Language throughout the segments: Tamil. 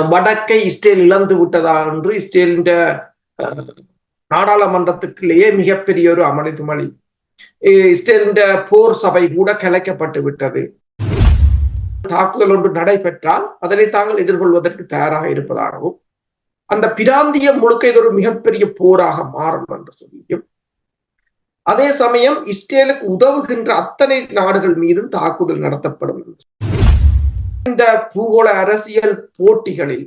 வடக்கை இஸ்ரேல் இழந்து விட்டதா என்று இஸ்ரேலின் நாடாளுமன்றத்துக்குள்ளேயே மிகப்பெரிய ஒரு அமளிதுமளி இஸ்ரேலின் போர் சபை கூட கலைக்கப்பட்டு விட்டது. தாக்குதல் ஒன்று நடைபெற்றால் அதனை தாங்கள் எதிர்கொள்வதற்கு தயாராக இருப்பதாகவும் அந்த பிராந்தியம் முழுக்க இது ஒரு மிகப்பெரிய போராக மாறும் என்று சொல்லியும் அதே சமயம் இஸ்ரேலுக்கு உதவுகின்ற அத்தனை நாடுகள் மீதும் தாக்குதல் நடத்தப்படும் இந்த பூகோள அரசியல் போட்டிகளில்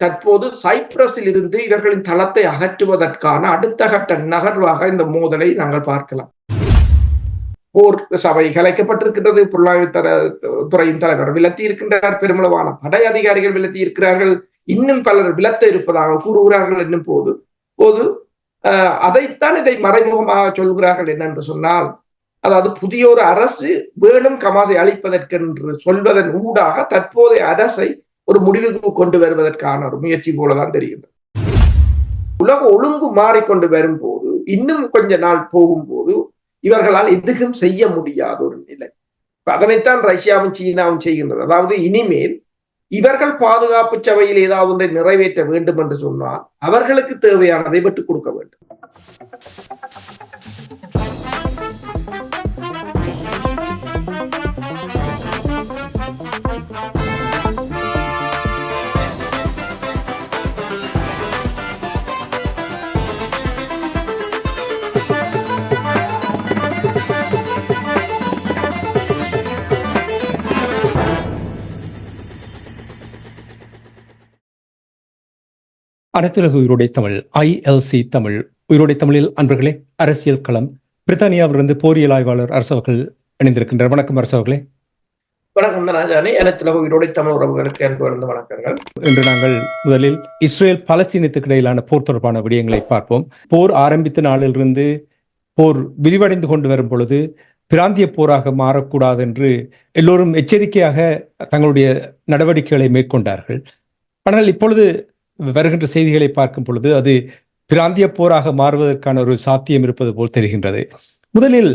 தற்போது சைப்ரஸில் இருந்து இவர்களின் தளத்தை அகற்றுவதற்கான அடுத்த கட்ட நகர்வாக இந்த மோதலை நாங்கள் பார்க்கலாம். போர் சபை கலைக்கப்பட்டிருக்கின்றது. பொருளாதார துறையின் தலைவர் விலத்தி இருக்கின்றார் பெருமளவான படை அதிகாரிகள் விலத்தி இருக்கிறார்கள் இன்னும் பலர் விலத்த இருப்பதாக கூறுகிறார்கள் என்னும் போது போது அதைத்தான் இதை மறைமுகமாக சொல்கிறார்கள் என்னென்று சொன்னால் அதாவது புதிய ஒரு அரசு வேணும் கமாசை அளிப்பதற்கென்று சொல்வதன் ஊடாக தற்போதைய அரசை ஒரு முடிவுக்கு கொண்டு வருவதற்கான ஒரு முயற்சி போலதான் தெரிகின்றது. உலக ஒழுங்கு மாறிக்கொண்டு வரும்போது இன்னும் கொஞ்ச நாள் போகும்போது இவர்களால் எதுவும் செய்ய முடியாத ஒரு நிலை. அதனைத்தான் ரஷ்யாவும் சீனாவும் செய்கின்றது. அதாவது இனிமேல் இவர்கள் பாதுகாப்பு சபையில் ஏதாவது ஒன்றை நிறைவேற்ற வேண்டும் என்று சொன்னால் அவர்களுக்கு தேவையானதை விட்டுக் கொடுக்க வேண்டும். அனைத்துலக உயிரோடை தமிழ் ஐஎல்சி தமிழ். உயிரோடை தமிழில் அன்பர்களே அரசியல் களம். பிரித்தானியாவிலிருந்து போரியல் ஆய்வாளர் அரசவர்கள் இணைந்திருக்கின்றார் வணக்கம் அரசவர்களே வணக்கம் ராஜானி. அனைத்துலக உயிரோடை தமிழ் உறவுகளுக்கு அன்பு வணக்கங்கள். இன்று நாங்கள் முதலில் இஸ்ரேல் பலஸ்தீனத்துக்கு இடையிலான போர் தொடர்பான விடயங்களை பார்ப்போம். போர் ஆரம்பித்த நாளிலிருந்து போர் விரிவடைந்து கொண்டு வரும் பொழுது பிராந்திய போராக மாறக்கூடாது என்று எல்லோரும் எச்சரிக்கையாக தங்களுடைய நடவடிக்கைகளை மேற்கொண்டார்கள். ஆனால் இப்பொழுது வருகின்ற செய்திகளை பார்க்கும் பொழுது அது பிராந்திய போராக மாறுவதற்கான ஒரு சாத்தியம் இருப்பது போல் தெரிகின்றது. முதலில்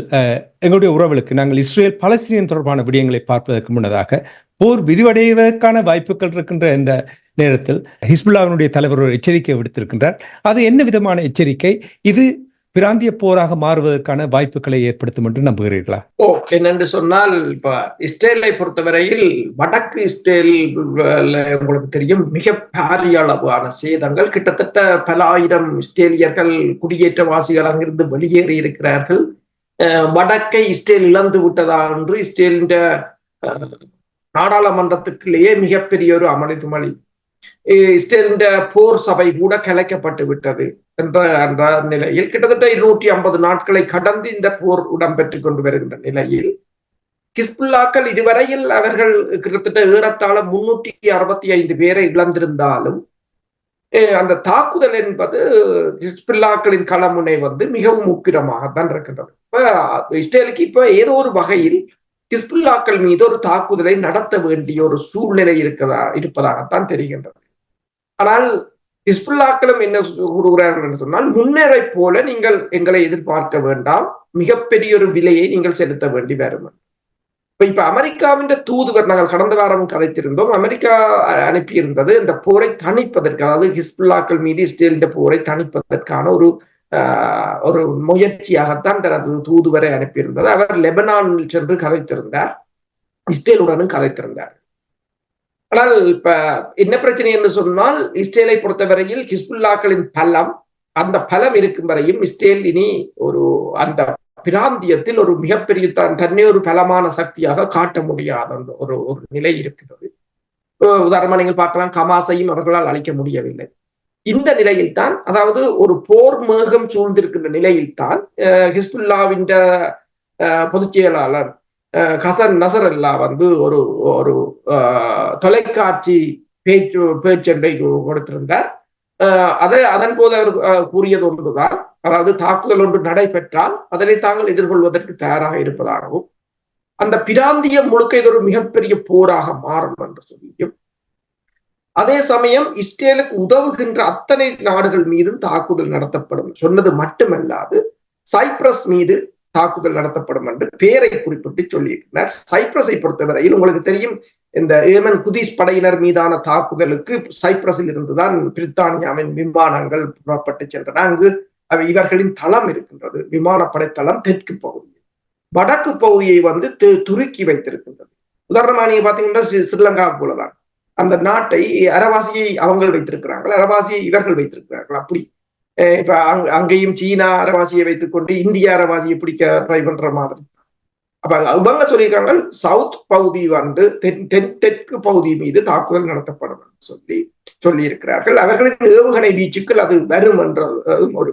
எங்களுடைய உறவுகளுக்கு நாங்கள் இஸ்ரேல் பலஸ்தீனியன் தொடர்பான விடயங்களை பார்ப்பதற்கு முன்னதாக போர் விரிவடைவதற்கான வாய்ப்புகள் இருக்கின்ற இந்த நேரத்தில் ஹிஸ்புல்லாவினுடைய தலைவர் ஒரு எச்சரிக்கை விடுத்திருக்கின்றார். அது என்ன விதமான எச்சரிக்கை? இது பிராந்திய போராக மாறுவதற்கான வாய்ப்புகளை ஏற்படுத்தும் என்று நம்புகிறீர்களா? ஓ என்னென்று சொன்னால் இப்ப இஸ்ரேலை பொறுத்தவரையில் வடக்கு இஸ்ரேல் உங்களுக்கு தெரியும் மிக பாரிய அளவான சேதங்கள். கிட்டத்தட்ட பல ஆயிரம் இஸ்ரேலியர்கள் குடியேற்றவாசிகள் அங்கிருந்து வெளியேறி இருக்கிறார்கள் வடக்கை இஸ்ரேல் இழந்து விட்டதா என்று இஸ்ரேலின் நாடாளுமன்றத்துக்குள்ளேயே மிகப்பெரிய ஒரு அமளிதுமளி இஸ்ரேலின் போர் சபை கூட கலைக்கப்பட்டு விட்டது என்ற அந்த நிலையில் கிட்டத்தட்ட இருநூற்றி ஐம்பது நாட்களை கடந்து இந்த போர் இடம்பெற்றுக் கொண்டு வருகின்ற நிலையில் கிஸ்புல்லாக்கள் இதுவரையில் அவர்கள் கிட்டத்தட்ட ஏறத்தாழ முன்னூற்றி அறுபத்தி ஐந்து பேரை இழந்திருந்தாலும் அந்த தாக்குதல் என்பது ஹிஸ்பில்லாக்களின் களமுனை வந்து மிகவும் உக்கிரமாகத்தான் இருக்கின்றது. இப்ப இஸ்ரேலுக்கு இப்ப ஏதோ ஒரு வகையில் ஹிஸ்புல்லாக்கள் மீது ஒரு தாக்குதலை நடத்த வேண்டிய ஒரு சூழ்நிலை இருக்கதா இருப்பதாகத்தான் தெரிகின்றது. ஆனால் ஹிஸ்புல்லாக்களும் என்ன கூறுகிறார்கள் என்று சொன்னால் முன்னேறை போல நீங்கள் எங்களை எதிர்பார்க்க வேண்டாம். மிகப்பெரிய ஒரு விலையை நீங்கள் செலுத்த வேண்டி வரும் இப்ப இப்ப அமெரிக்காவின் தூதுவர் நாங்கள் கடந்த வாரம் கதைத்திருந்தோம். அமெரிக்கா அனுப்பியிருந்தது இந்த போரை தணிப்பதற்கு அதாவது ஹிஸ்புல்லாக்கள் மீது இஸ்ரேலின் போரை தணிப்பதற்கான ஒரு ஒரு முயற்சியாகத்தான் தனது தூதுவரை அனுப்பியிருந்தது. அவர் லெபனானில் சென்று கதைத்திருந்தார். இஸ்ரேலுடனும் கதைத்திருந்தார். ஆனால் இப்ப என்ன பிரச்சனை என்று சொன்னால் இஸ்ரேலை பொறுத்தவரையில் ஹிஸ்புல்லாக்களின் பலம் அந்த பலம் இருக்கும் வரையும் இஸ்ரேல் இனி ஒரு அந்த பிராந்தியத்தில் ஒரு மிகப்பெரிய தன் தன்னை ஒரு பலமான சக்தியாக காட்ட முடியாத ஒரு ஒரு நிலை இருக்கிறது. உதாரணமா நீங்கள் பார்க்கலாம் கமாசையும் அவர்களால் அழிக்க முடியவில்லை. இந்த நிலையில் தான் அதாவது ஒரு போர் மேகம் சூழ்ந்திருக்கின்ற நிலையில் தான் ஹிஸ்புல்லாவின் பொதுச் செயலாளர் ஹசன் நசரல்லா வந்து ஒரு ஒரு தொலைக்காட்சி பேச்சு பேச்சொன்றை கொடுத்திருந்தார். அதை அதன் போது அவர் கூறியது ஒன்றுதான். அதாவது தாக்குதல் ஒன்று நடைபெற்றால் அதனை தாங்கள் எதிர்கொள்வதற்கு தயாராக இருப்பதாகவும் அந்த பிராந்தியம் முழுக்க இது ஒரு மிகப்பெரிய போராக மாறும் என்று சொல்லியும் அதே சமயம் இஸ்ரேலுக்கு உதவுகின்ற அத்தனை நாடுகள் மீதும் தாக்குதல் நடத்தப்படும். சொன்னது மட்டுமல்லாது சைப்ரஸ் மீது தாக்குதல் நடத்தப்படும் என்று பேரை குறிப்பிட்டு சொல்லியிருக்கிறார். சைப்ரஸை பொறுத்தவரையில் உங்களுக்கு தெரியும் இந்த ஏமன் குதிஸ் படையினர் மீதான தாக்குதலுக்கு சைப்ரஸில் இருந்துதான் பிரித்தானியாவின் விமானங்கள் புறப்பட்டு சென்றன. அங்கு அவை இவர்களின் தளம் இருக்கின்றது. விமானப்படை தளம் தெற்கு பகுதி. வடக்கு பகுதியை வந்து துருக்கி வைத்திருக்கின்றது. உதாரணமா நீங்க பாத்தீங்கன்னா ஸ்ரீலங்கா போலதான். அந்த நாட்டை அரவாசியை அவங்க வைத்திருக்கிறார்கள். அரவாசியை இவர்கள் வைத்திருக்கிறார்கள். அப்படி. இப்ப அங்கேயும் சீனா அரவாசியை வைத்துக்கொண்டு இந்திய அரவாசியை பிடிக்க ட்ரை பண்ற மாதிரி. அப்ப அவங்க சொல்லியிருக்காங்க சவுத் பகுதி வந்து தென் தென் தெற்கு பகுதி மீது தாக்குதல் நடத்தப்படும் சொல்லி சொல்லி இருக்கிறார்கள் அவர்களின் ஏவுகணை வீச்சுக்கள் அது வரும் என்றதும் ஒரு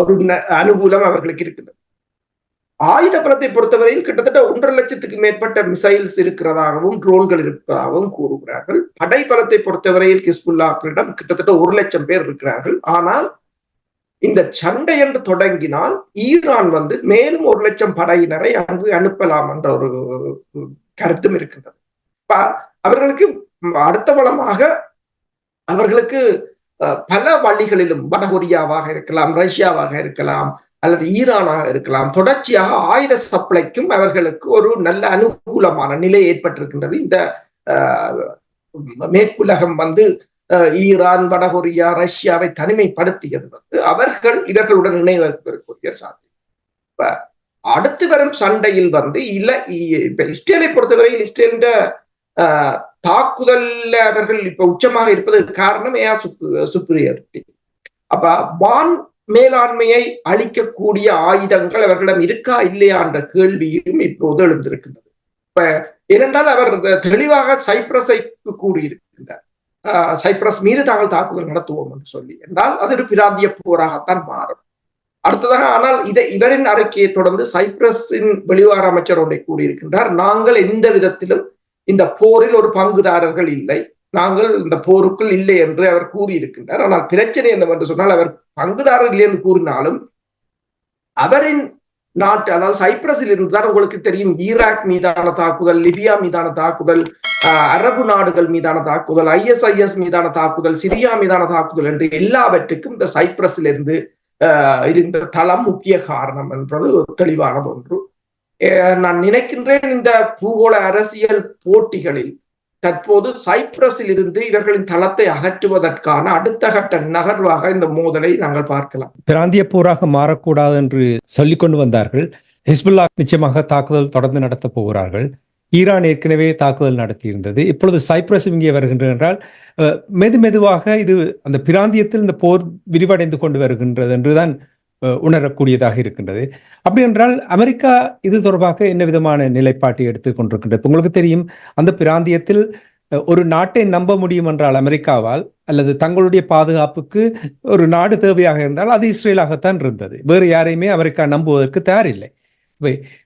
ஒரு அனுகூலம் அவர்களுக்கு இருக்குது. ஆயுத பலத்தை பொறுத்தவரையில் கிட்டத்தட்ட ஒன்றரை லட்சத்துக்கு மேற்பட்ட மிசைல்ஸ் இருக்கிறதாகவும் ட்ரோன்கள் இருப்பதாகவும் கூறுகிறார்கள். படை பலத்தை பொறுத்தவரையில் கிஸ்புல்லாக்களிடம் கிட்டத்தட்ட ஒரு லட்சம் பேர் இருக்கிறார்கள். ஆனால் இந்த சண்டை என்று தொடங்கினால் ஈரான் வந்து மேலும் ஒரு லட்சம் படையினரை அங்கு அனுப்பலாம் என்ற ஒரு கருத்தும் இருக்கின்றது. அவர்களுக்கு அடுத்த பலமாக அவர்களுக்கு பல வழிகளிலும் வடகொரியாவாக இருக்கலாம் ரஷ்யாவாக இருக்கலாம் அல்லது ஈரானாக இருக்கலாம். தொடர்ச்சியாக ஆயுத சப்ளைக்கும் அவர்களுக்கு ஒரு நல்ல அனுகூலமான நிலை ஏற்பட்டிருக்கின்றது. இந்த மேற்குலகம் வந்து ஈரான் வடகொரியா ரஷ்யாவை தனிமைப்படுத்தியது வந்து அவர்கள் இவர்களுடன் இணைவதற்குரிய சாத்தியம் அடுத்து வரும் சண்டையில் வந்து இல்ல இப்ப இஸ்ரேலை பொறுத்தவரையில் இஸ்ரேலின் தாக்குதல்ல அவர்கள் இப்ப உச்சமாக இருப்பது காரணம் ஏன் சுப்ரியாரிட்டி அப்ப வான் மேலாண்மையை அளிக்கக்கூடிய ஆயுதங்கள் அவர்களிடம் இருக்கா இல்லையா என்ற கேள்வியும் இப்போது எழுந்திருக்கின்றது. இப்ப ஏனென்றால் அவர் தெளிவாக சைப்ரஸை கூறியிருக்கின்றார். சைப்ரஸ் மீது தாங்கள் தாக்குதல் நடத்துவோம் என்று சொல்லி. என்றால் அது ஒரு பிராந்திய போராகத்தான் மாறும். அடுத்ததாக ஆனால் இதை இவரின் அறிக்கையை தொடர்ந்து சைப்ரஸின் வெளிவார அமைச்சர் ஒன்றை கூறியிருக்கின்றார். நாங்கள் எந்த விதத்திலும் இந்த போரில் ஒரு பங்குதாரர்கள் இல்லை. நாங்கள் இந்த போருக்குள் இல்லை என்று அவர் கூறியிருக்கின்றார். ஆனால் பிரச்சனை என்னவென்று சொன்னால் அவர் பங்குதாரர் இல்லை என்று கூறினாலும் அவரின் நாட்டு அதாவது சைப்ரஸில் இருந்துதான் உங்களுக்கு தெரியும் ஈராக் மீதான தாக்குதல் லிபியா மீதான தாக்குதல் அரபு நாடுகள் மீதான தாக்குதல் ஐஎஸ்ஐஎஸ் மீதான தாக்குதல் சிரியா மீதான தாக்குதல் என்று எல்லாவற்றுக்கும் இந்த சைப்ரஸில் இருந்து இருந்த தளம் முக்கிய காரணம் என்பது தெளிவானது ஒன்று நான் நினைக்கின்றேன் இந்த பூகோள அரசியல் போட்டிகளில் தற்போது சைப்ரஸில் இருந்து இவர்களின் தளத்தை அகற்றுவதற்கான அடுத்த கட்ட நகர்வாக இந்த மோதலை நாங்கள் பார்க்கலாம். பிராந்திய போராக மாறக்கூடாது என்று சொல்லிக் கொண்டு வந்தார்கள். ஹிஸ்புல்லா நிச்சயமாக தாக்குதல் தொடர்ந்து நடத்த போகிறார்கள். ஈரான் ஏற்கனவே தாக்குதல் நடத்தியிருந்தது. இப்பொழுது சைப்ரஸ் இங்கே வருகின்றது என்றால் மெது மெதுவாக இது அந்த பிராந்தியத்தில் இந்த போர் விரிவடைந்து கொண்டு வருகின்றது என்றுதான் உணரக்கூடியதாக இருக்கின்றது. அப்படி என்றால் அமெரிக்கா இது தொடர்பாக என்ன விதமான நிலைப்பாட்டை எடுத்துக் கொண்டிருக்கின்றது? உங்களுக்கு தெரியும் அந்த பிராந்தியத்தில் ஒரு நாட்டை நம்ப முடியும் என்றால் அமெரிக்காவால் அல்லது தங்களுடைய பாதுகாப்புக்கு ஒரு நாடு தேவையாக இருந்தால் அது இஸ்ரேலாகத்தான் இருந்தது. வேறு யாரையுமே அமெரிக்கா நம்புவதற்கு தயாரில்லை.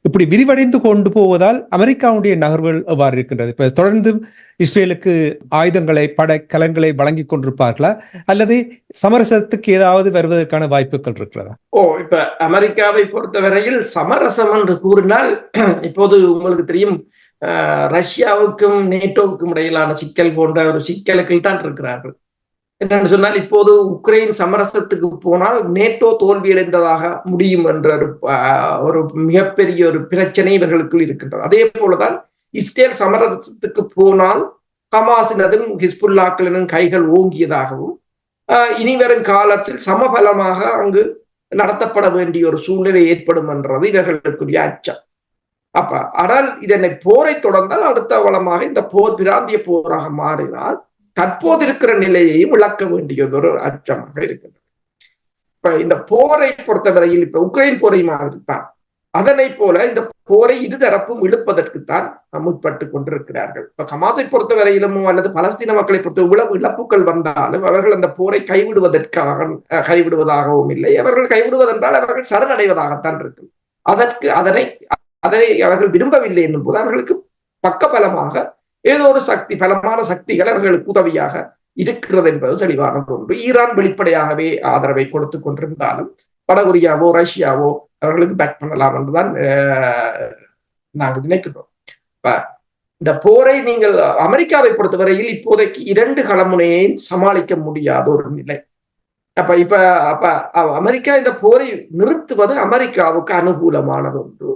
இப்படி விரிவடைந்து கொண்டு போவதால் அமெரிக்காவுடைய நகர்வுகள் எவ்வாறு இருக்கின்றது? இப்ப தொடர்ந்து இஸ்ரேலுக்கு ஆயுதங்களை படை கலன்களை வழங்கி கொண்டிருப்பார்களா? அல்லது சமரசத்துக்கு ஏதாவது வருவதற்கான வாய்ப்புகள் இருக்கிறதா? ஓ இப்ப அமெரிக்காவை பொறுத்தவரையில் சமரசம் என்று கூறினால் இப்போது உங்களுக்கு தெரியும் ரஷ்யாவுக்கும் நேட்டோவுக்கும் இடையிலான சிக்கல் போன்ற ஒரு சிக்கலுக்கு தான் இருக்கிறார்கள். என்னன்னு சொன்னால் இப்போது உக்ரைன் சமரசத்துக்கு போனால் நேட்டோ தோல்வியடைந்ததாக முடியும் என்ற ஒரு ஒரு மிகப்பெரிய ஒரு பிரச்சனை இவர்களுக்குள் இருக்கின்றது. அதே போலதான் இஸ்ரேல் சமரசத்துக்கு போனால் ஹமாசினதும் ஹிஸ்புல்லாக்களினும் கைகள் ஓங்கியதாகவும் இனி வரும் காலத்தில் சமபலமாக அங்கு நடத்தப்பட வேண்டிய ஒரு சூழ்நிலை ஏற்படும் என்றது இவர்களுக்குரிய அச்சம். அப்ப ஆனால் இதனை போரை தொடர்ந்தால் அடுத்த வளமாக இந்த போர் பிராந்திய போராக மாறினால் தற்போது இருக்கிற நிலையையும் விளக்க வேண்டியது ஒரு அச்சமாக இருக்கின்றது. இப்ப இந்த போரை பொறுத்தவரையில் இப்ப உக்ரைன் போரை மாதிரி தான் அதனை போல இந்த போரை இருதரப்பும் இழுப்பதற்குத்தான் முற்பட்டு கொண்டிருக்கிறார்கள். இப்ப ஹமாஸை பொறுத்தவரையிலும் அல்லது பலஸ்தீன மக்களை பொறுத்த இவ்வளவு இழப்புகள் வந்தாலும் அவர்கள் அந்த போரை கைவிடுவதற்காக கைவிடுவதாகவும் இல்லை. அவர்கள் கைவிடுவதென்றால் அவர்கள் சரணடைவதாகத்தான் இருக்கு அதற்கு அதனை அதனை அவர்கள் விரும்பவில்லை என்னும் போது அவர்களுக்கு பக்கபலமாக ஏதோ ஒரு சக்தி பலமான சக்திகள் அவர்களுக்கு உதவியாக இருக்கிறது என்பது தெளிவான ஒன்று ஈரான் வெளிப்படையாகவே ஆதரவை கொடுத்து கொண்டிருந்தாலும் வடகொரியாவோ ரஷ்யாவோ அவர்களுக்கு பேக் பண்ணலாம் என்றுதான் நாங்கள் நினைக்கிறோம் இந்த போரை நீங்கள் அமெரிக்காவை பொறுத்தவரையில் இப்போதைக்கு இரண்டு களமுனையையும் சமாளிக்க முடியாத ஒரு நிலை. அப்ப இப்ப அப்ப அமெரிக்கா இந்த போரை நிறுத்துவது அமெரிக்காவுக்கு அனுகூலமானது ஒன்று.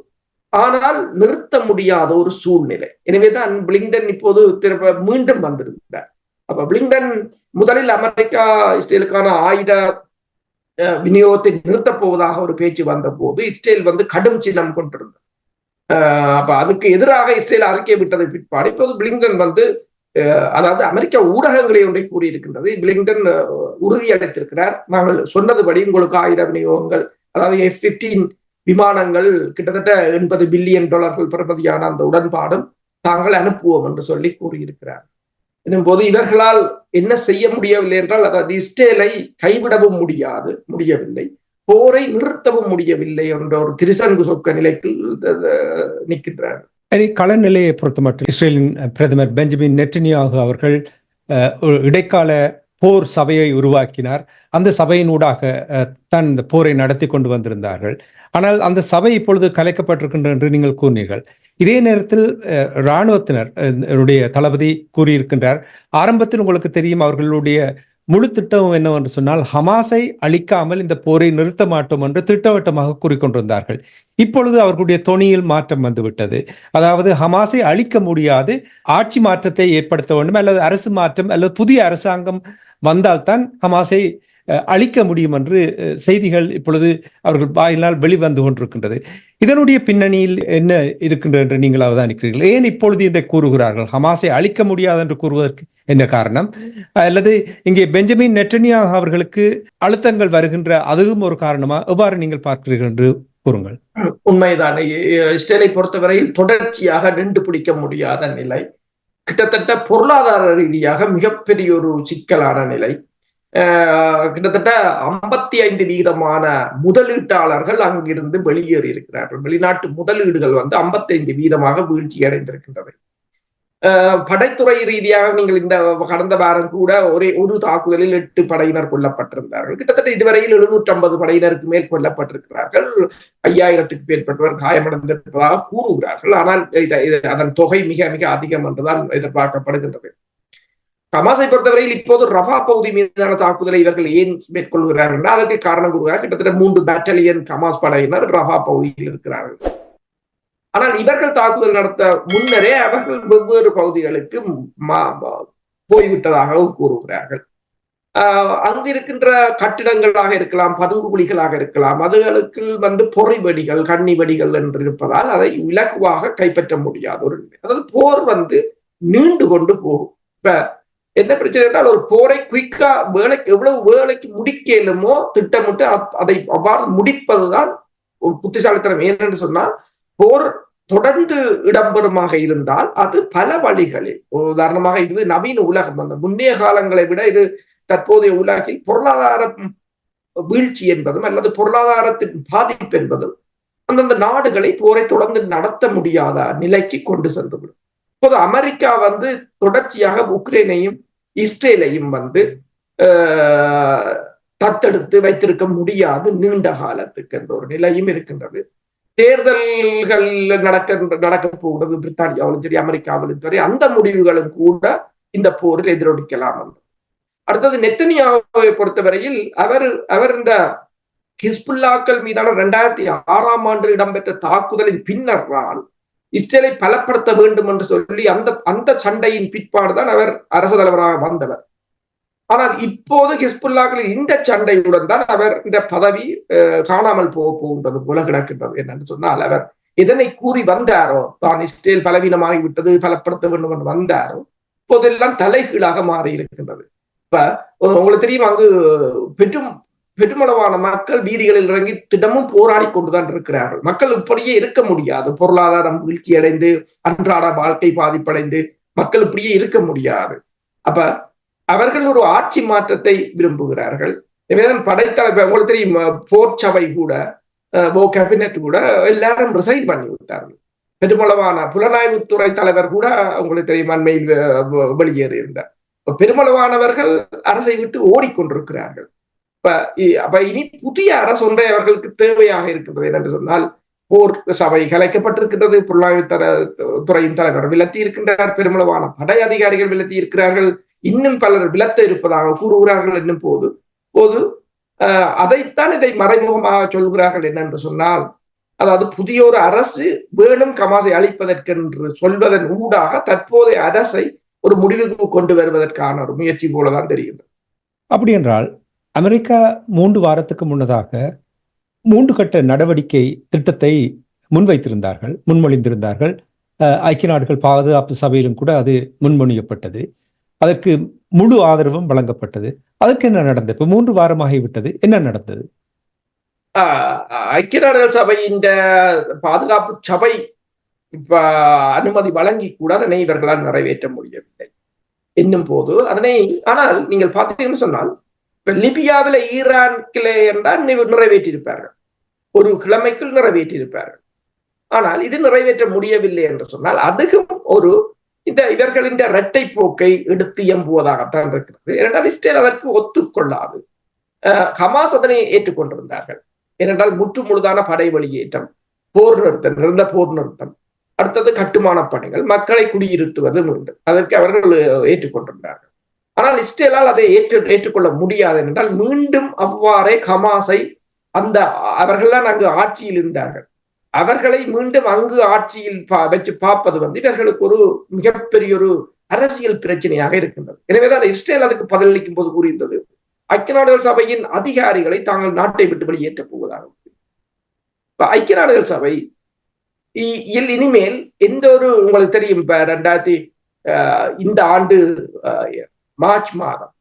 ஆனால் நிறுத்த முடியாத ஒரு சூழ்நிலை. எனவேதான் பிளிங்டன் இப்போது திரும்ப மீண்டும் வந்திருந்தார். அப்ப பிளிங்டன் முதலில் அமெரிக்கா இஸ்ரேலுக்கான ஆயுத விநியோகத்தை நிறுத்தப் போவதாக ஒரு பேச்சு வந்த போது இஸ்ரேல் வந்து கடும் சின்னம் கொண்டிருந்தது. அப்ப அதுக்கு எதிராக இஸ்ரேல் அறிக்கை விட்டதை பிற்பாடு இப்போது பிளிங்டன் வந்து அதாவது அமெரிக்க ஊடகங்களை ஒன்றை கூறியிருக்கின்றது. பிளிங்டன் உறுதியளித்திருக்கிறார். நாங்கள் சொன்னதுபடி உங்களுக்கு ஆயுத விநியோகங்கள் அதாவது எஃப் பிப்டீன் விமானங்கள் கிட்டத்தட்ட எண்பது பில்லியன் டாலர்கள் பெறுமதியான அந்த உடன்பாடும் தாங்கள் அனுப்புவோம் என்று சொல்லி கூறியிருக்கிறார். என்னும் போது இவர்களால் என்ன செய்ய முடியவில்லை என்றால் அதாவது இஸ்ரேலை கைவிடவும் முடியாது முடியவில்லை. போரை நிறுத்தவும் முடியவில்லை என்ற ஒரு திருசங்கு சொக்க நிலைக்கு நிற்கின்றார். கள நிலையை பொறுத்த மட்டும் இஸ்ரேலின் பிரதமர் பெஞ்சமின் நெட்டனியாக அவர்கள் இடைக்கால போர் சபையை உருவாக்கினார். அந்த சபையினூடாக தான் இந்த போரை நடத்தி கொண்டு வந்திருந்தார்கள். ஆனால் அந்த சபை இப்பொழுது கலைக்கப்பட்டிருக்கின்ற என்று நீங்கள் கூறினீர்கள். இதே நேரத்தில் இராணுவத்தினர் தளபதி கூறியிருக்கின்றார் ஆரம்பத்தில் உங்களுக்கு தெரியும் அவர்களுடைய முழு திட்டம் என்னவென்று சொன்னால் ஹமாஸை அழிக்காமல் இந்த போரை நிறுத்த மாட்டோம் என்று திட்டவட்டமாக கூறிக்கொண்டிருந்தார்கள். இப்பொழுது அவர்களுடைய தொனியில் மாற்றம் வந்துவிட்டது. அதாவது ஹமாஸை அழிக்க முடியாது ஆட்சி மாற்றத்தை ஏற்படுத்த வேண்டும் அல்லது அரசு மாற்றம் அல்லது புதிய அரசாங்கம் வந்தால்தான் ஹமாஸை அழிக்க முடியும் என்று செய்திகள் இப்பொழுது அவர்கள் வாயினால் வெளிவந்து கொண்டிருக்கின்றது. இதனுடைய பின்னணியில் என்ன இருக்கின்றது என்று நீங்கள் அவதானிக்கிறீர்கள் ஏன் இப்பொழுது இதை கூறுகிறார்கள்? ஹமாஸை அழிக்க முடியாது என்று கூறுவதற்கு என்ன காரணம்? அல்லது இங்கே பெஞ்சமின் நெட்டனியா அவர்களுக்கு அழுத்தங்கள் வருகின்ற அதுவும் ஒரு காரணமா? எவ்வாறு நீங்கள் பார்க்கிறீர்கள் என்று கூறுங்கள். உண்மைதான். இஸ்ரேலை பொறுத்தவரையில் தொடர்ச்சியாக நின்று பிடிக்க முடியாத நிலை. கிட்டத்தட்ட பொருளாதார ரீதியாக மிகப்பெரிய ஒரு சிக்கலான நிலை. கிட்டத்தட்ட ஐம்பத்தி ஐந்து வீதமான முதலீட்டாளர்கள் அங்கிருந்து வெளியேறி இருக்கிறார்கள் வெளிநாட்டு முதலீடுகள் வந்து ஐம்பத்தி ஐந்து வீதமாக வீழ்ச்சி அடைந்திருக்கின்றன படைத்துறை ரீதியாக நீங்கள் இந்த கடந்த வாரம் கூட ஒரே ஒரு தாக்குதலில் எட்டு படையினர் கொல்லப்பட்டிருந்தார்கள். கிட்டத்தட்ட இதுவரையில் எழுநூற்றி ஐம்பது படையினருக்கு மேல் கொல்லப்பட்டிருக்கிறார்கள். ஐயாயிரத்துக்கு மேற்பட்டவர் காயமடைந்திருப்பதாக கூறுகிறார்கள். ஆனால் அதன் தொகை மிக மிக அதிகம் என்றுதான் எதிர்பார்க்கப்படுகின்றது. ஹமாஸை பொறுத்தவரையில் இப்போது ரஃபா பகுதி மீதான தாக்குதலை இவர்கள் ஏன் மேற்கொள்கிறார்கள்? அதற்கு காரணம் கூறுகிறார். கிட்டத்தட்ட மூன்று பேட்டலியன் ஹமாஸ் படையினர் ரஃபா பகுதியில் இருக்கிறார்கள். ஆனால் இவர்கள் தாக்குதல் நடத்த முன்னரே அவர்கள் வெவ்வேறு பகுதிகளுக்கு போய்விட்டதாகவும் கூறுகிறார்கள். அங்கு இருக்கின்ற கட்டிடங்களாக இருக்கலாம் பதுங்கு குழிகளாக இருக்கலாம் அதுகளுக்கு வந்து பொறை வெடிகள் கண்ணி வெடிகள் என்று இருப்பதால் அதை இலகுவாக கைப்பற்ற முடியாது. ஒரு அதாவது போர் வந்து நீண்டு கொண்டு போகும். இப்ப என்ன பிரச்சனை என்றால் ஒரு போரை குயிக்கா வேலைக்கு எவ்வளவு வேலைக்கு முடிக்கலுமோ திட்டமிட்டு அதை அவ்வாறு முடிப்பதுதான் ஒரு புத்திசாலித்தனம். ஏனென்று சொன்னால் போர் தொடர்ந்து இடம்பெறுமாக இருந்தால் அது பல வழிகளில். உதாரணமாக இது நவீன உலகம். அந்த முன்னைய காலங்களை விட இது தற்போதைய உலகில் பொருளாதார வீழ்ச்சி என்பதும் அல்லது பொருளாதாரத்தின் பாதிப்பு என்பதும் அந்தந்த நாடுகளை போரை தொடர்ந்து நடத்த முடியாத நிலைக்கு கொண்டு சென்றுவிடும். இப்போது அமெரிக்கா வந்து தொடர்ச்சியாக உக்ரைனையும் இஸ்ரேலையும் வந்து தத்தெடுத்து வைத்திருக்க முடியாது நீண்ட காலத்துக்கு என்ற ஒரு நிலையும் இருக்கின்றது. தேர்தல்கள் நடக்க நடக்க போகிறது பிரித்தானியாவிலும் சரி அமெரிக்காவிலும் சரி அந்த முடிவுகளும் கூட இந்த போரில் எதிரொலிக்கலாம் என்று அடுத்தது நெத்தனியாவை பொறுத்தவரையில் அவர் அவர் இந்த ஹிஸ்புல்லாக்கள் மீதான இரண்டாயிரத்தி ஆறாம் ஆண்டு இடம்பெற்ற தாக்குதலின் பின்னர் தான் இஸ்ரேலை பலப்படுத்த வேண்டும் என்று சொல்லி அந்த அந்த சண்டையின் பிற்பாடுதான் அவர் அரசு தலைவராக வந்தவர். ஆனால் இப்போது ஹிஸ்புல்லாக்கள் இந்த சண்டையுடன் தான் அவர் இந்த பதவி காணாமல் போக போகின்றது போல கிடக்கின்றது. என்னன்னு சொன்னால் அவர் இதனை கூறி வந்தாரோ? தான் இஸ்ரேல் பலவீனமாகி விட்டது பலப்படுத்த வேண்டும் என்று வந்தாரோ? இப்போதெல்லாம் தலைகீழாக மாறி இருக்கின்றது. இப்ப உங்களுக்கு தெரியும் அங்கு பெரும் பெருமளவான மக்கள் வீதிகளில் இறங்கி திடமும் போராடி கொண்டுதான் இருக்கிறார்கள். மக்கள் இப்படியே இருக்க முடியாது. பொருளாதாரம் வீழ்ச்சி அடைந்து அன்றாட வாழ்க்கை பாதிப்படைந்து மக்கள் இப்படியே இருக்க முடியாது. அப்ப அவர்கள் ஒரு ஆட்சி மாற்றத்தை விரும்புகிறார்கள். எனவேதான் படைத்தலைப்பு உங்களுக்கு தெரியும் போர் சபை கூட ஓ கேபினட் கூட எல்லாரும் ரிசைன் பண்ணி விட்டார்கள் பெருமளவான புலனாய்வுத்துறை தலைவர் கூட உங்களுக்கு தெரியும் அண்மையில் வெளியேறி இருந்தார் பெருமளவானவர்கள் அரசை விட்டு ஓடிக்கொண்டிருக்கிறார்கள். இப்ப அப்ப இனி புதிய அரசு ஒன்றை அவர்களுக்கு தேவையாக இருக்கின்றது என்று சொன்னால் போர் சபை கலைக்கப்பட்டிருக்கின்றது புலனாய்வு துறையின் தலைவர் விலத்தி இருக்கின்றார் பெருமளவான படை அதிகாரிகள் விலத்தி இருக்கிறார்கள் இன்னும் பலர் விலத்த இருப்பதாக கூறுகிறார்கள் என்னும் போது போது அதைத்தான் இதை மறைமுகமாக சொல்கிறார்கள் என்னென்று சொன்னால் அதாவது புதிய ஒரு அரசு வேணும் கமாசை அளிப்பதற்கென்று சொல்வதன் ஊடாக தற்போதைய அரசை ஒரு முடிவுக்கு கொண்டு வருவதற்கான ஒரு முயற்சி போலதான் தெரிகின்றது. அப்படி என்றால் அமெரிக்கா மூன்று வாரத்துக்கு முன்னதாக மூன்று கட்ட நடவடிக்கை திட்டத்தை முன்வைத்திருந்தார்கள் முன்மொழிந்திருந்தார்கள். ஐக்கிய நாடுகள் பாதுகாப்பு சபையிலும் கூட அது முன்மொழியப்பட்டது. அதற்கு முழு ஆதரவும் வழங்கப்பட்டது. அதற்கு என்ன நடந்தது? இப்ப மூன்று வாரமாகிவிட்டது. என்ன நடந்தது? ஐக்கிய நாடுகள் சபையின் பாதுகாப்பு சபை இப்ப அனுமதி வழங்கி கூட அதனை இவர்களால் நிறைவேற்ற முடியவில்லை. என்னும் போது அதனை ஆனால் நீங்கள் பார்த்தீங்கன்னு சொன்னால் இப்ப லிபியாவில ஈரான்கிலே என்றால் நிறைவேற்றியிருப்பார்கள். ஒரு கிழமைக்குள் நிறைவேற்றியிருப்பார்கள். ஆனால் இது நிறைவேற்ற முடியவில்லை என்று சொன்னால் அதுவும் ஒரு இந்த இவர்களின் இரட்டை போக்கை எடுத்து எம்புவதாகத்தான் இருக்கிறது. ஏனென்றால் இஸ்ரேல் அதற்கு ஒத்துக்கொள்ளாது. ஹமாஸ் அதனை ஏற்றுக்கொண்டிருந்தார்கள். ஏனென்றால் முற்று முழுதான படை வெளியேற்றம் போர் நிறுத்தம் நிறந்த போர் நிறுத்தம் அடுத்தது கட்டுமான பணிகள் மக்களை குடியிருத்துவதும் உண்டு. அதற்கு அவர்கள் ஏற்றுக்கொண்டிருந்தார்கள். ஆனால் இஸ்ரேலால் அதை ஏற்று ஏற்றுக்கொள்ள முடியாது என்றால் மீண்டும் அவ்வாறே ஹமாஸை அந்த அவர்கள்தான் அங்கு ஆட்சியில் இருந்தார்கள். அவர்களை மீண்டும் அங்கு ஆட்சியில் வச்சு பார்ப்பது வந்து இவர்களுக்கு ஒரு மிகப்பெரிய ஒரு அரசியல் பிரச்சனையாக இருக்கின்றது. எனவேதான் இஸ்ரேல் அதுக்கு பதிலளிக்கும் போது கூறியிருந்தது ஐக்கிய நாடுகள் சபையின் அதிகாரிகளை தாங்கள் நாட்டை விட்டு வெளியேற்றப் போவதாக. ஐக்கிய நாடுகள் சபை இனிமேல் எந்த ஒரு உங்களுக்கு தெரியும் இப்ப ரெண்டாயிரத்தி இந்த ஆண்டு மார்ச் மாதம்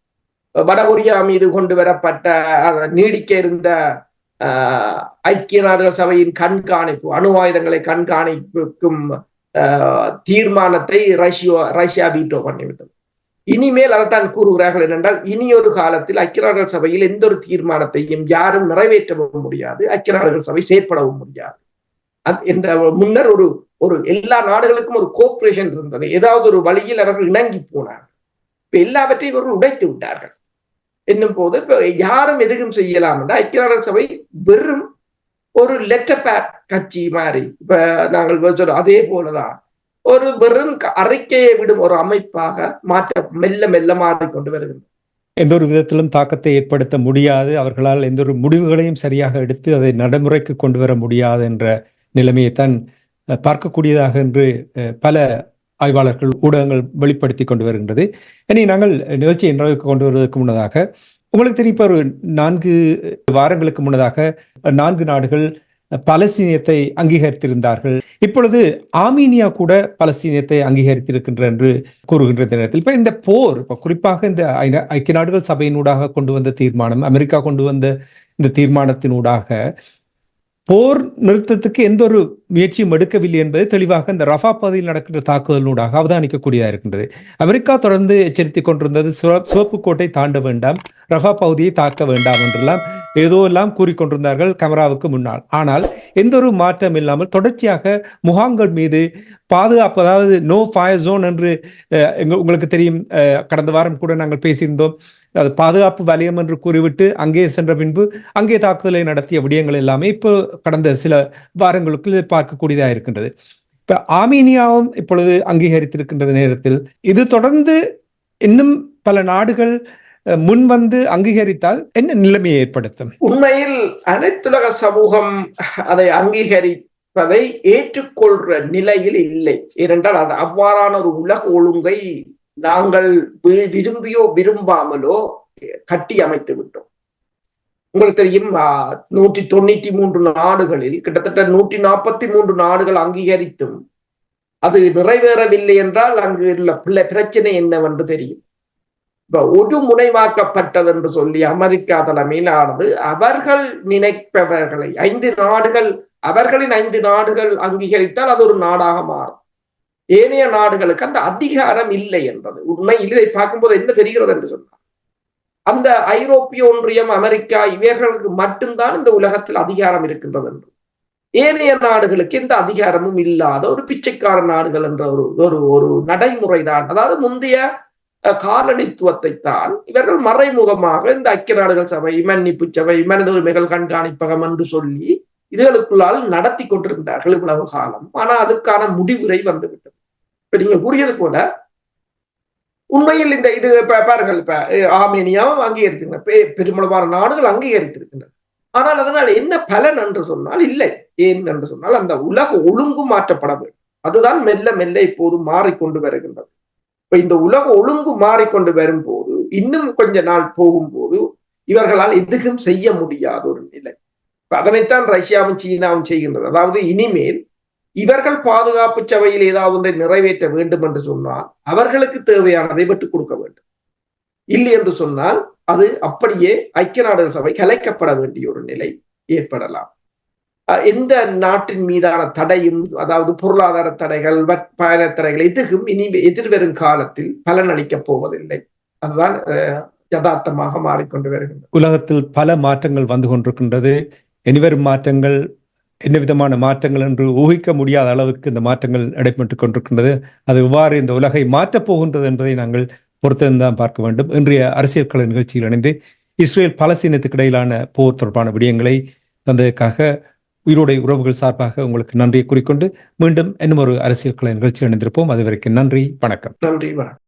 வடகொரியா மீது கொண்டு வரப்பட்ட நீடிக்க இருந்த ஐக்கிய நாடுகள் சபையின் கண்காணிப்பு அணு ஆயுதங்களை கண்காணிப்புக்கும் தீர்மானத்தை ரஷ்யா ரஷ்யா வீட்டோ பண்ணிவிட்டது. இனிமேல் அதைத்தான் கூறுகிறார்கள் என்னென்றால் இனி ஒரு காலத்தில் ஐக்கிய நாடுகள் சபையில் எந்த ஒரு தீர்மானத்தையும் யாரும் நிறைவேற்றவும் முடியாது ஐக்கிய நாடுகள் சபை செயற்படவும் முடியாது. என்ற முன்னர் ஒரு ஒரு எல்லா நாடுகளுக்கும் ஒரு கோஆபரேஷன் இருந்தது. ஏதாவது ஒரு வழியில் அவர்கள் இணங்கி போனார்கள். இப்ப எல்லாவற்றையும் இவர்கள் உடைத்து விட்டார்கள். என்னும் போது யாரும் எதுவும் செய்யலாம் என்றால் ஐக்கிய நாடுகள் சபை வெறும் ஒரு லெட்டர் பேட் கட்சி மாதிரி இப்ப நாங்கள் சொல்றோம் அதே போலதான். ஒரு வெறும் அறிக்கையை விடும் ஒரு அமைப்பாக மாற்ற மெல்ல மெல்ல மாறிக்கொண்டு வருகிறது. எந்த ஒரு விதத்திலும் தாக்கத்தை ஏற்படுத்த முடியாது. அவர்களால் எந்த ஒரு முடிவுகளையும் சரியாக எடுத்து அதை நடைமுறைக்கு கொண்டு வர முடியாது என்ற நிலைமையை தான் பார்க்கக்கூடியதாக என்று பல ஆய்வாளர்கள் ஊடகங்கள் வெளிப்படுத்தி கொண்டு வருகின்றது. இனி நாங்கள் நிகழ்ச்சியை நிறைவுக்கு கொண்டு வருவதற்கு முன்னதாக உங்களுக்கு தெரியும் இப்போ ஒரு நான்கு வாரங்களுக்கு முன்னதாக நான்கு நாடுகள் பலஸ்தீனியத்தை அங்கீகரித்திருந்தார்கள். இப்பொழுது ஆமீனியா கூட பலஸ்தீனியத்தை அங்கீகரித்திருக்கின்ற என்று கூறுகின்ற நேரத்தில். இப்போ இந்த போர் இப்போ குறிப்பாக இந்த ஐக்கிய நாடுகள் சபையினூடாக கொண்டு வந்த தீர்மானம் அமெரிக்கா கொண்டு வந்த இந்த தீர்மானத்தினூடாக போர் நிறுத்தத்துக்கு எந்த ஒரு முயற்சியும் எடுக்கவில்லை என்பது தெளிவாக இந்த ரஃபா பகுதியில் நடக்கின்ற தாக்குதலூடாக அவதானிக்கக்கூடியதாக இருக்கின்றது. அமெரிக்கா தொடர்ந்து எச்சரித்துக் கொண்டிருந்தது சிவப்பு கோட்டை தாண்ட வேண்டாம் ரஃபா பகுதியை தாக்க வேண்டாம் என்றெல்லாம் ஏதோ எல்லாம் கூறிக்கொண்டிருந்தார்கள் கமராவுக்கு முன்னால். ஆனால் எந்த ஒரு மாற்றம் இல்லாமல் தொடர்ச்சியாக முகாம்கள் மீது பாதுகாப்பு அதாவது நோ ஃபயர் ஜோன் என்று உங்களுக்கு தெரியும் கடந்த வாரம் கூட நாங்கள் பேசியிருந்தோம். அது பாதுகாப்பு வலயம் என்று கூறிவிட்டு அங்கே சென்ற பின்பு அங்கே தாக்குதலை நடத்திய விடயங்கள் எல்லாமே இப்போ கடந்த சில வாரங்களுக்கு பார்க்கக்கூடியதாக இருக்கின்றது. இப்போ ஆமீனியாவும் இப்பொழுது அங்கீகரித்திருக்கின்ற நேரத்தில் இது தொடர்ந்து இன்னும் பல நாடுகள் முன் வந்து அங்கீகரித்தால் என்ன நிலைமையை ஏற்படுத்தும்? உண்மையில் அனைத்துலக சமூகம் அதை அங்கீகரிப்பதை ஏற்றுக்கொள்ற நிலையில் இல்லை. ஏனென்றால் அது அவ்வாறான ஒரு உலக ஒழுங்கை நாங்கள் விரும்பியோ விரும்பாமலோ கட்டி அமைத்து விட்டோம். உங்களுக்கு தெரியும் நூற்றி தொண்ணூற்றி மூன்று நாடுகளில் கிட்டத்தட்ட நூற்றி நாற்பத்தி மூன்று நாடுகள் அங்கீகரித்தும் அது நிறைவேறவில்லை என்றால் அங்கு உள்ள பிரச்சனை என்னவென்று தெரியும். ஒரு முனைவாக்கப்பட்டது என்று சொல்லி அமெரிக்கா தலைமையிலானது அவர்கள் நினைப்பவர்களை ஐந்து நாடுகள் அவர்களின் ஐந்து நாடுகள் அங்கீகரித்தால் அது ஒரு நாடாக மாறும். ஏனைய நாடுகளுக்கு அந்த அதிகாரம் இல்லை என்றது உண்மை இதை பார்க்கும்போது என்ன தெரிகிறது என்று சொன்னார் அந்த ஐரோப்பிய ஒன்றியம் அமெரிக்கா இவர்களுக்கு மட்டும்தான் இந்த உலகத்தில் அதிகாரம் இருக்கின்றது என்று. ஏனைய நாடுகளுக்கு எந்த அதிகாரமும் இல்லாத ஒரு பிச்சைக்கார நாடுகள் என்ற ஒரு ஒரு ஒரு நடைமுறைதான். அதாவது முந்தைய காலனித்துவத்தை தான் இவர்கள் மறைமுகமாக இந்த ஐக்கிய நாடுகள் சபை மன்னிப்பு சபை மனித உரிமைகள் கண்காணிப்பகம் என்று சொல்லி இதுகளுக்குள்ளால் நடத்தி கொண்டிருந்தார்கள் இவ்வளவு காலம். ஆனா அதுக்கான முடிவுரை வந்துவிட்டது. இப்ப நீங்க கூறியது போல உண்மையில் இந்த இது பாருங்கள் இப்ப ஆமேனியாவும் அங்கீகரித்திருக்கின்றன. பெருமளவான நாடுகள் அங்கீகரித்திருக்கின்றன. ஆனால் அதனால் என்ன பலன் என்று சொன்னால் இல்லை. ஏன் என்று சொன்னால் அந்த உலக ஒழுங்கு மாற்றப்பட வேண்டும். அதுதான் மெல்ல மெல்ல இப்போது மாறிக்கொண்டு வருகின்றது. இப்ப இந்த உலக ஒழுங்கு மாறிக்கொண்டு வரும்போது இன்னும் கொஞ்ச நாள் போகும்போது இவர்களால் எதுவும் செய்ய முடியாத ஒரு நிலை. அதனைத்தான் ரஷ்யாவும் சீனாவும் செய்கின்றது அதாவது இனிமேல் இவர்கள் பாதுகாப்பு சபையில் ஏதாவது ஒன்றை நிறைவேற்ற வேண்டும் என்று சொன்னால் அவர்களுக்கு தேவையானதை விட்டுக் கொடுக்க வேண்டும். இல்லை என்று சொன்னால் அது அப்படியே ஐக்கிய நாடுகள் சபை கலைக்கப்பட வேண்டிய ஒரு நிலை ஏற்படலாம். எந்த நாட்டின் மீதான தடையும் அதாவது பொருளாதார தடைகள் பயண தடைகள் எதுவும் இனி எதிர்வரும் காலத்தில் பலனளிக்கப் போவதில்லை. அதுதான் யதார்த்தமாக மாறிக்கொண்டு வருகின்றது. உலகத்தில் பல மாற்றங்கள் வந்து கொண்டிருக்கின்றது. இனிவரும் மாற்றங்கள் என்ன விதமான மாற்றங்கள் என்று ஊகிக்க முடியாத அளவுக்கு இந்த மாற்றங்கள் நடைபெற்றுக் கொண்டிருக்கின்றது. அது எவ்வாறு இந்த உலகை மாற்றப் போகின்றது என்பதை நாங்கள் பொறுத்திருந்தான் பார்க்க வேண்டும். இன்றைய அரசியல் கலை நிகழ்ச்சியில் இணைந்து இஸ்ரேல் பலஸ்தீனத்துக்கு இடையிலான போர் தொடர்பான விடயங்களை தந்ததற்காக உயிரோடை உறவுகள் சார்பாக உங்களுக்கு நன்றியை கூறிக்கொண்டு மீண்டும் இன்னும் ஒரு அரசியல் கலை நிகழ்ச்சி இணைந்திருப்போம். அதுவரைக்கும் நன்றி வணக்கம். நன்றி வணக்கம்.